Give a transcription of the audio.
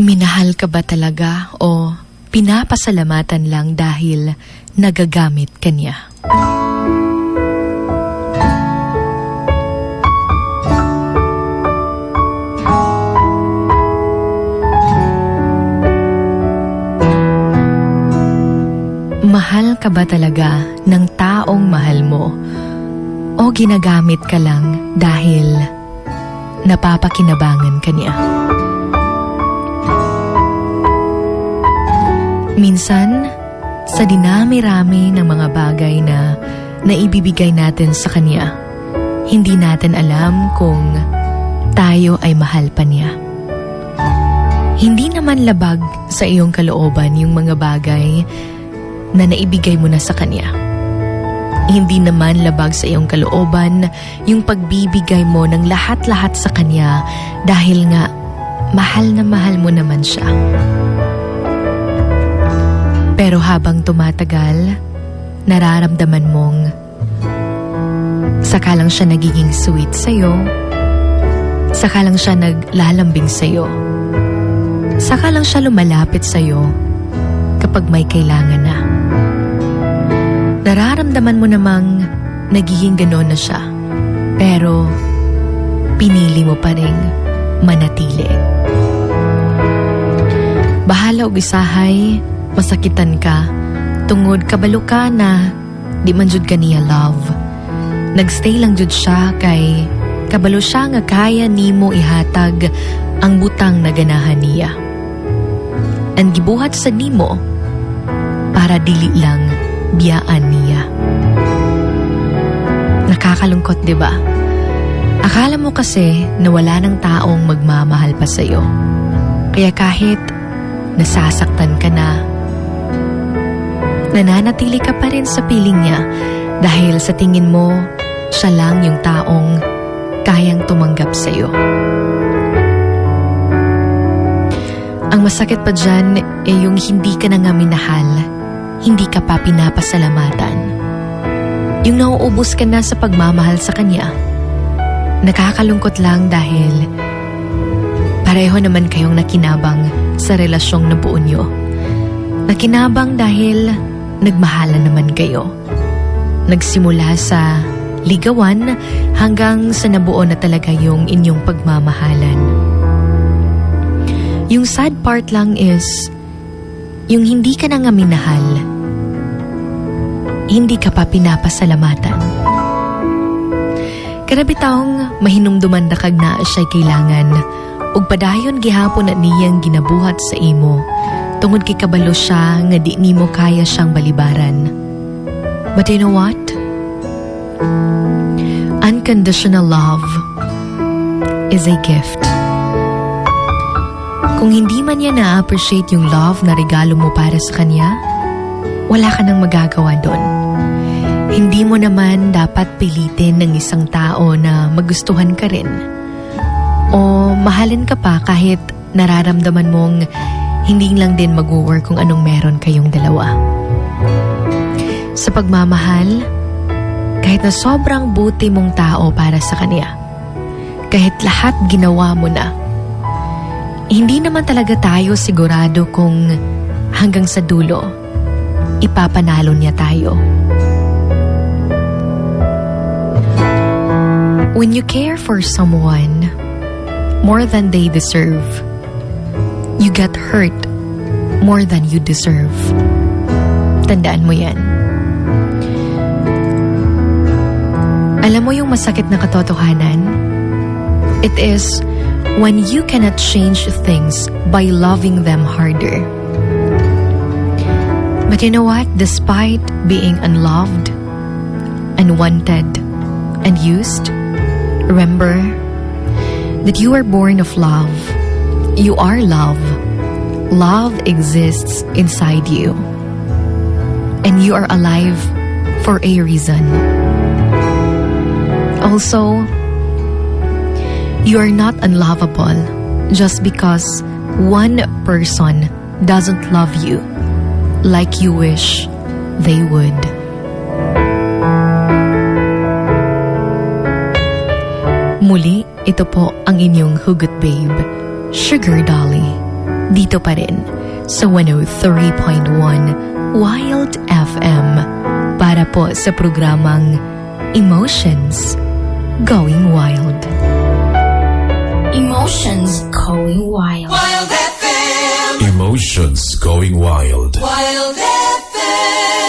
Minahal ka ba talaga o pinapasalamatan lang dahil nagagamit ka niya? Mahal ka ba talaga ng taong mahal mo? O ginagamit ka lang dahil napapakinabangan ka niya? Minsan, sa dinami-rami ng mga bagay na naibibigay natin sa Kanya, hindi natin alam kung tayo ay mahal pa niya. Hindi naman labag sa iyong kalooban yung mga bagay na naibigay mo na sa Kanya. Hindi naman labag sa iyong kalooban yung pagbibigay mo ng lahat-lahat sa Kanya dahil nga mahal na mahal mo naman siya. Pero habang tumatagal, nararamdaman mong saka lang siya nagiging sweet sa'yo, saka lang siya naglalambing sa'yo, saka lang siya lumalapit sa'yo kapag may kailangan na. Nararamdaman mo namang nagiging gano'n na siya, pero pinili mo pa rin manatili. Bahala og masakitan ka, tungod kabalo ka na di man jud ka niya love. Nagstay lang jud siya kay kabalo siya nga kaya nimo ihatag ang butang na ganahan niya. Ang gibuhat sa nimo para dili lang biyaan niya. Nakakalungkot, di ba? Akala mo kasi na wala ng taong magmamahal pa sa'yo. Kaya kahit nasasaktan ka na, nananatili ka pa rin sa piling niya dahil sa tingin mo, siya lang yung taong kayang tumanggap sa'yo. Ang masakit pa dyan ay yung hindi ka na nga minahal, hindi ka pa pinapasalamatan. Yung nauubos ka na sa pagmamahal sa kanya, nakakalungkot lang dahil pareho naman kayong nakinabang sa relasyong nabuo nyo. Nakinabang dahil nagmahalan naman kayo. Nagsimula sa ligawan hanggang sa nabuo na talaga yung inyong pagmamahalan. Yung sad part lang is, yung hindi ka na nga minahal, hindi ka pa pinapasalamatan. Karabi taong mahinumduman na kag na siya'y kailangan, ug padayon gihapon na niyang ginabuhat sa imo, tungod kay kabalo siya nga di nimo kaya siyang balibaran. But you know what? Unconditional love is a gift. Kung hindi man niya na-appreciate yung love na regalo mo para sa kanya, wala ka nang magagawa doon. Hindi mo naman dapat pilitin ng isang tao na magustuhan ka rin. O mahalin ka pa kahit nararamdaman mong hindi lang din mag-work kung anong meron kayong dalawa. Sa pagmamahal, kahit na sobrang buti mong tao para sa kanya, kahit lahat ginawa mo na, hindi naman talaga tayo sigurado kung hanggang sa dulo, ipapanalo niya tayo. When you care for someone more than they deserve, you get hurt more than you deserve. Tandaan mo yan. Alam mo yung masakit na katotohanan? It is when you cannot change things by loving them harder. But you know what? Despite being unloved, unwanted, and used, remember that you are born of love. You are love. Love exists inside you. And you are alive for a reason. Also, you are not unlovable just because one person doesn't love you like you wish they would. Muli, ito po ang inyong hugot babe, Sugar Dolly. dito pa rin sa 103.1 Wild FM para po sa programang Emotions Going Wild. Emotions going wild. Emotions going wild. Wild FM.